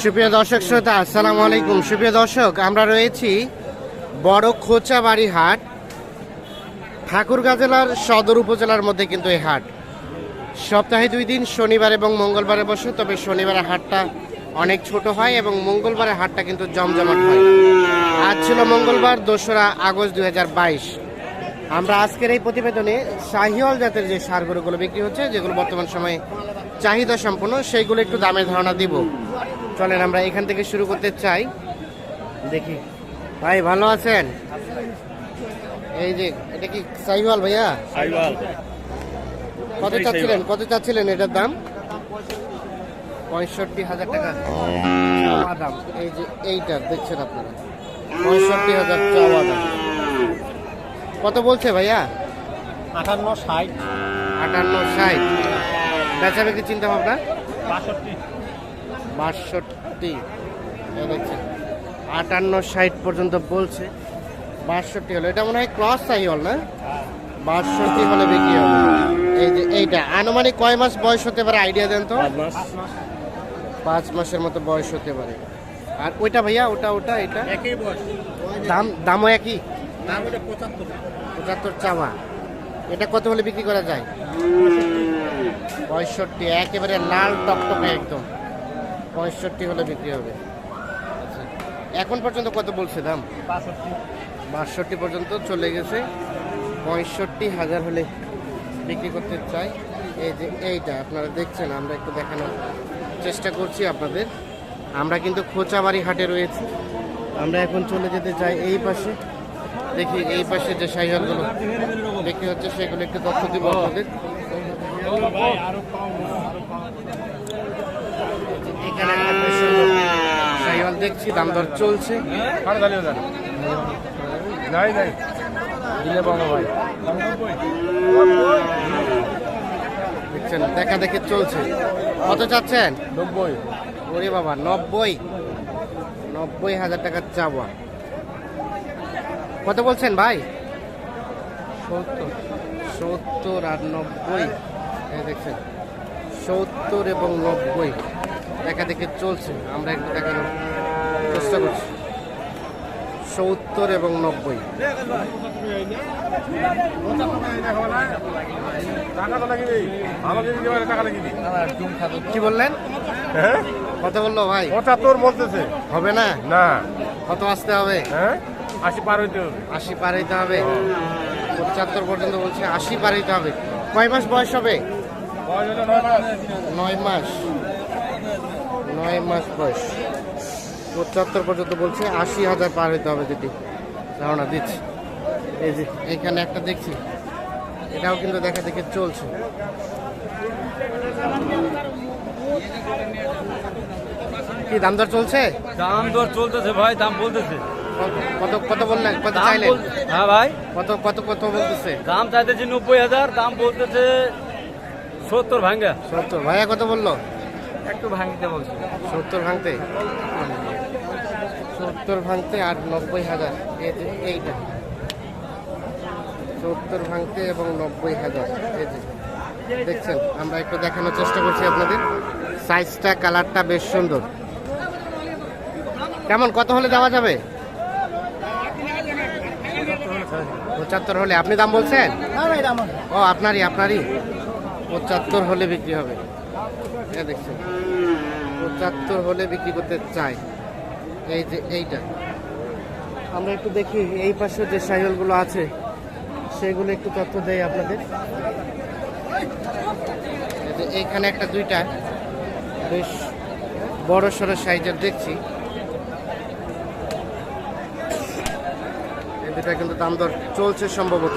সুপ্রিয় দর্শক শ্রোতা, আসসালামু আলাইকুম। সুপ্রিয় দর্শক, আমরা রয়েছি বড় খোঁচাবাড়ি হাট, ঠাকুরগাঁ জেলার সদর উপজেলার মধ্যে কিন্তু এই হাট। সপ্তাহে দুই দিন, শনিবার এবং মঙ্গলবারে বসে, তবে শনিবারে হাটটা অনেক ছোট হয় এবং মঙ্গলবারে হাটটা কিন্তু জমজমাট হয়। আজ ছিল মঙ্গলবার, দোসরা আগস্ট দু হাজার বাইশ। আমরা আজকের এই প্রতিবেদনে শাহিওয়াল জাতের যে সারগরুগুলো বিক্রি হচ্ছে যেগুলো বর্তমান সময়ে চাহিদা সম্পন্ন সেইগুলো একটু দামের ধারণা দিব। চলেন আমরা এখান থেকে শুরু করতে চাই। দেখি। ভাই ভালো আছেন? এই যে এটা কি শাহিওয়াল ভাইয়া? কত চাচ্ছিলেন? কত চাচ্ছিলেন এটার দাম? পঁয়ষট্টি হাজার টাকা। দাম। এই যে এইটা দেখছেন আপনারা। পঁয়ষট্টি হাজার চাওয়া দাম। কত বলছে ভাইয়া? আটান্ন ষাট। আটান্ন ষাট। বেচা বিক্রি চিন্তা ভাবনা? বাষট্টি। বাষট্টি। দেখছেন। আটান্ন ষাট পর্যন্ত বলছে। বাষট্টি হলো। এটা মনে হয় ক্রস সাইহল না? বাষট্টি হলে বিক্রি হবে। এই যে এইটা। আনুমানিক কয় মাস বয়স হতে পারে? আইডিয়া দেন তো। পাঁচ মাসের মতো বয়স হতে পারে। আর ওইটা ভাইয়া ওটা ওটা এটা? একই বয়স। দাম দামও একই? দাম পঁচাত্তর। পঁচাত্তর চাওয়া। এটা কত হলে বিক্রি করা যায়? পঁয়ষট্টি একেবারে লাল টকটকে একদম। পঁয়ষট্টি হলে বিক্রি হবে। এখন পর্যন্ত কত বলছে দাম? বাষট্টি পর্যন্ত চলে গেছে। পঁয়ষট্টি হাজার হলে বিক্রি করতে চাই। এই যে এইটা আপনারা দেখছেন আমরা একটু দেখানোর চেষ্টা করছি আপনাদের। আমরা কিন্তু খোঁচাবাড়ি হাটে রয়েছি। আমরা এখন চলে যেতে চাই এই পাশে। দেখি এই পাশে যে সাইকেলগুলো বিক্রি হচ্ছে সেগুলো একটু তথ্য দিব আপনাদের। সাইকেল দেখছি দাম দর চলছে। নাই নাই। ভাই দেখছেন দেখা দেখে চলছে। কত চাচ্ছেন? নব্বই। ওরে বাবা নব্বই। নব্বই হাজার টাকার চাওয়া। কত বলছেন ভাই? সত্তর সত্তর আর নব্বই। দেখছেন সত্তর এবং নব্বই দেখা দেখে চলছে। আমরা একটু দেখানোর চেষ্টা করছি। সত্তর এবং নব্বই। কি বললেন? হ্যাঁ? কত বলল ভাই? পঁচাত্তর বলতেছে। হবে না? না। কত আসতে হবে? হ্যাঁ? আশি পার হইতে হবে। আশি পার হইতে হবে। পঁচাত্তর পর্যন্ত বলছে আশি পার হইতে হবে। কয় মাস বয়স হবে? বয়স হলো নয় মাস। নয় মাস। বয়স। পঁচাত্তর পর্যন্ত বলছে আশি হাজার পার হইতে হবে যদি ধারণা দিচ্ছি। এই যে এইখানে একটা দেখছি। এটাও কিন্তু দেখা দেখে চলছে। কি দাম দর চলছে? দাম দর চলতেছে ভাই দাম বলতেছে। কত কত বললেন? কত চাইলেন? হ্যাঁ ভাই। কত কত কত বলতেছে? দাম চাইতেছে নব্বই হাজার দাম বলতেছে সত্তর ভাঙ্গা। সত্তর। ভাইয়া কত বলল? একটু ভাঙতে বলছে। সত্তর ভাঙতে? সত্তর ভাঙতে আর নব্বই হাজার। এইটা। সত্তর ভাঙতে এবং নব্বই হাজার। এই যে দেখছেন? আমরা একটু দেখানোর চেষ্টা করছি আপনাদের। সাইজটা কালারটা বেশ সুন্দর। কেমন? কত হলে দেওয়া যাবে? পঁচাত্তর হলে। আপনি দাম বলছেন? ও আপনারই আপনারই। পঁচাত্তর হলে বিক্রি হবে। এটা দেখছেন। পঁচাত্তর হলে বিক্রি করতে চাই। এই যে এইটা। আমরা একটু দেখি এই পাশে যে সাইকেলগুলো আছে সেগুলো একটু তথ্য দেয় আপনাদের। এইখানে একটা দুইটা। বেশ বড় সড়ো সাইজের দেখছি। এই দুটা কিন্তু দাম দর চলছে সম্ভবত।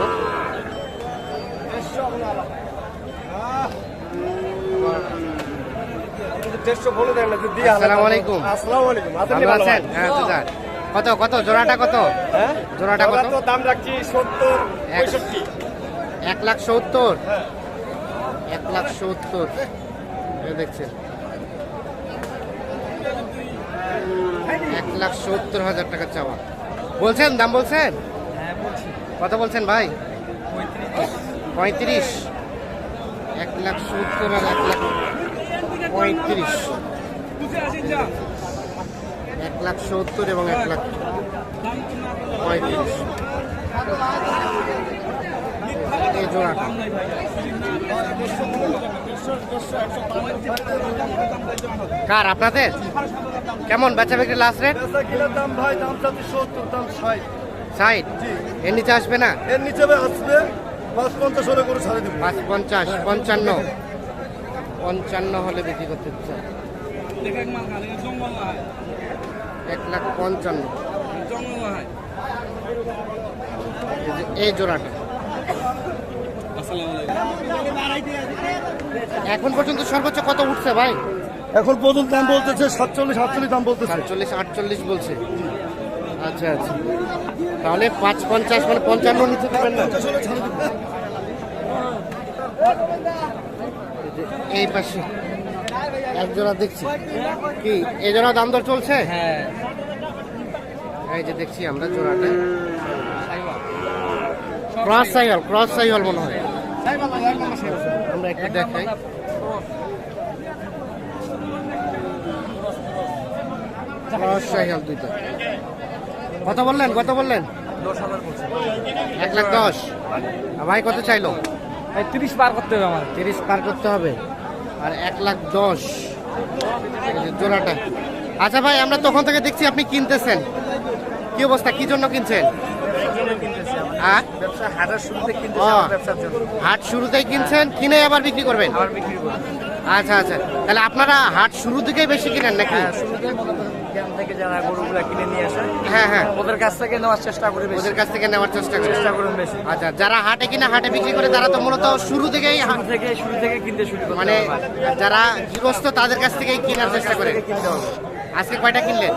হ্যাঁ কত কত জোড়াটা কত? হ্যাঁ? জোড়াটা কত? দাম রাখছি সত্তর এক- পঁয়ষট্টি। এক লাখ সত্তর? হ্যাঁ। এক লাখ সত্তর। দেখছেন। এক লাখ সত্তর হাজার টাকা চাওয়া। বলছেন দাম বলছেন? কত বলছেন ভাই? পঁয়ত্রিশ। এক লাখ সত্তর আর এক লাখ পঁয়ত্রিশ। এক লাখ সত্তর এবং এক লাখ পঁয়ত্রিশ। জোড়াটা কার আপনাদের? কেমন বেচা বিক্রি লাস্ট রেট দাম ভাই দাম সত্তর দাম ষাট। ষাট? এর নিচে আসবে না? এর নিচে আসবে পাঁচ পঞ্চাশ হলে করে ছাড়ে দেবো। পাঁচ পঞ্চাশ পঞ্চান্ন। পঞ্চান্ন হলে বিক্রি করতে চাই এক লাখ পঞ্চান্ন। এই জোড়াটা। এখন পর্যন্ত সর্বোচ্চ কত উঠছে ভাই? এখন পর্যন্ত দাম বলতেছে সাতচল্লিশ আটচল্লিশ দাম বলতেছে। সাতচল্লিশ আটচল্লিশ বলছে। আচ্ছা আচ্ছা। তাহলে পাঁচ পঞ্চাশ মানে পঞ্চান্ন নিচে দেবেন না? এই পাশে। এক জোড়া দেখছি। কি এই জোড়া দাম দর চলছে? হ্যাঁ। এই যে দেখছি আমরা জোড়াটা। ক্রস সাইকেল ক্রস সাইকেল মনে হয়। আমরা একটু দেখাই। দুইটা। কত বললেন? কত বললেন? এক লাখ দশ। ভাই কত চাইলো? তিরিশ পার করতে হবে আমার তিরিশ পার করতে হবে। আর এক লাখ দশ। জোড়াটা। আচ্ছা ভাই আমরা তখন থেকে দেখছি আপনি কিনতেছেন। কি অবস্থা? কি জন্য কিনছেন আ? ব্যবসা হাজার শুরুতে কিনতে ও। ব্যবসার জন্য হাট শুরুতেই কিনছেন কিনে আবার বিক্রি করবেন? করি আচ্ছা আচ্ছা। তাহলে আপনারা হাট শুরু থেকেই বেশি কিনেন নাকি? হ্যাঁ থেকে যারা গরুগুলা কিনে নিয়ে আসে হ্যাঁ হ্যাঁ। ওদের কাছ থেকে নেওয়ার চেষ্টা করি ওদের কাছ থেকে নেওয়ার চেষ্টা করেন চেষ্টা করুন বেশি। আচ্ছা যারা হাটে কিনে হাটে বিক্রি করে তারা তো মূলত শুরু থেকেই হা- শুরু থেকে শুরু থেকে কিনতে শুরু করতে মানে যারা গৃহস্থ তাদের কাছ থেকেই কেনার চেষ্টা করে। কিনতে হবে। আজকে কয়টা কিনলেন?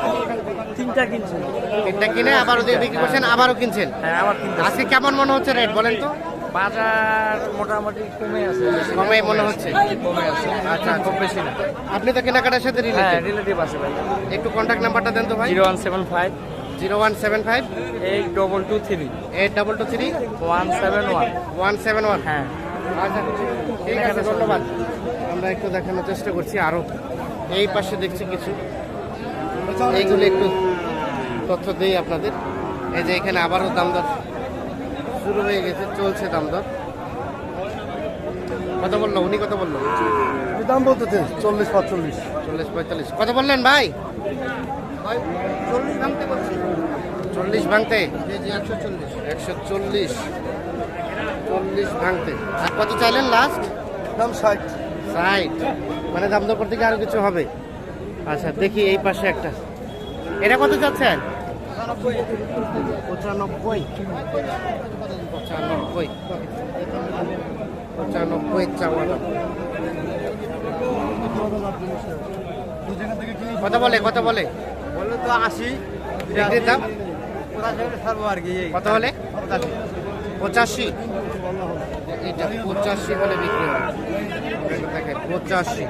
তিনটা কিনছেন। তিনটা কিনে আবার ওদের বিক্রি করছেন আবারও কিনছেন? হ্যাঁ আবার কিনতে আজকে কেমন মনে হচ্ছে রেট বলেন তো? বাজার মোটামুটি কমে আছে। কমে মনে হচ্ছে? কমে আছে। আচ্ছা খুব বেশি না। আপনি তো কেনাকাটার সাথে হ্যাঁ রিলেটেড রিলেটিভ আছে ভাই। একটু কন্ট্যাক্ট নাম্বারটা দেন তো ভাই। Zero one seven five. Zero one seven five. Eight double two three. Eight double two three. One seven one. One seven one. হ্যাঁ। আচ্ছা ঠিক আছে। ধন্যবাদ। আমরা একটু দেখানোর চেষ্টা করছি আরও। এই পাশে দেখছি কিছু। এইগুলো একটু তথ্য দিই আপনাদের। এই যে এখানে আবারও দাম দর শুরু হয়ে গেছে চলছে দাম দর কত বলল উনি কত বলল? দাম বলতেছে চল্লিশ পাঁচচল্লিশ। চল্লিশ পঁয়তাল্লিশ। কত বললেন ভাই? চল্লিশ ভাঙতে বলছি। চল্লিশ ভাঙতে? একশো চল্লিশ। একশো চল্লিশ। চল্লিশ ভাঙতে। আর কত চাইলেন লাস্ট দাম ষাট। সাইড মানে দাম দর করতে গিয়ে আরও কিছু হবে। আচ্ছা দেখি এই পাশে একটা। এটা কত যাচ্ছেন? পঁচানব্বই। পঁচানব্বই। পঁচানব্বই চাওয়া কত বলে কত বলে? বলল তো আশি। দাম? ছাড়বো আর কি কত হলে পঁচাশি। এটা পঁচাশি বলে বিক্রি হবে দেখেন পঁচাশি।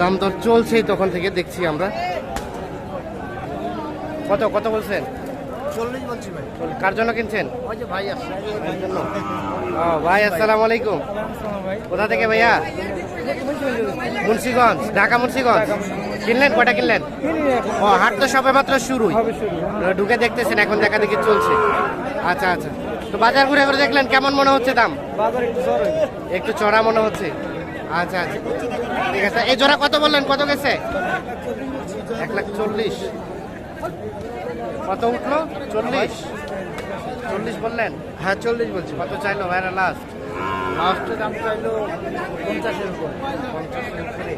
দাম দর চলছেই তখন থেকে দেখছি আমরা। কত কত বলছেন? চল্লিশ বলছি ভাই। কার জন্য কিনছেন? ওই ভাই আসছে ভাইয়ের জন্য ও ভাই আসসালামু আলাইকুম। কোথা থেকে ভাইয়া? মুন্সিগঞ্জ ঢাকা মুন্সিগঞ্জ। কিনলেন? কটা কিনলেন? ও হাট তো সবে মাত্র শুরু। ঢুকে দেখতেছেন এখন দেখা দেখি চলছে। আচ্ছা আচ্ছা। তো বাজার ঘুরে ঘুরে দেখলেন কেমন মনে হচ্ছে দাম? বাজার একটু চড়া মনে হচ্ছে? আচ্ছা আচ্ছা। ঠিক আছে। এই জোড়া কত বললেন? কত গেছে? এক লাখ চল্লিশ। কত উঠল? চল্লিশ। চল্লিশ বললেন? হ্যাঁ চল্লিশ বলছি। কত চাইলো ভাইরা লাস্ট লাস্টের দাম চাইলো পঞ্চাশের উপর। পঞ্চাশের উপরে।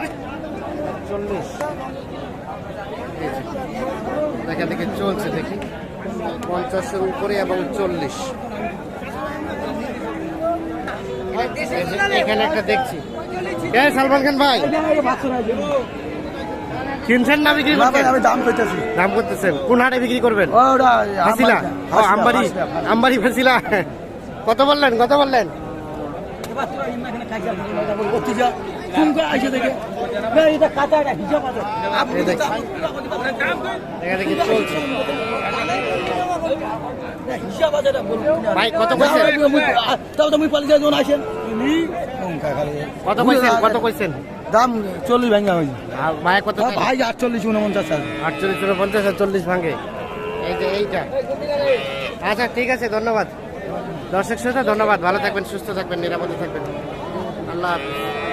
চল্লিশ। দেখা দেখি চলছে দেখি। পঞ্চাশের উপরে এবং চল্লিশ। এখানে একটা দেখছি। সালমান খান ভাই? কিনছেন না বিক্রি করছেন? আমি দাম পেতেছি দাম করতেছেন। কোন হাটে বিক্রি করবেন? হাসিলা ও আমবাড়ি আমবাড়ি ফেসিলা কত বললেন? কত বললেন? দেখা। দেখি চলছে। ভাই কত কইছেন? কত কইছেন? কত কইছেন? দাম চল্লিশ ভাঙ্গা হয়েছে ভাই কত? ভাই আটচল্লিশ উনপঞ্চাশ আটচল্লিশ উনপঞ্চাশ চল্লিশ ভাঙে। এই যে এইটা। আচ্ছা ঠিক আছে ধন্যবাদ। দর্শক শ্রোতা ধন্যবাদ। ভালো থাকবেন সুস্থ থাকবেন নিরাপদে থাকবেন। আল্লাহ হাফিজ।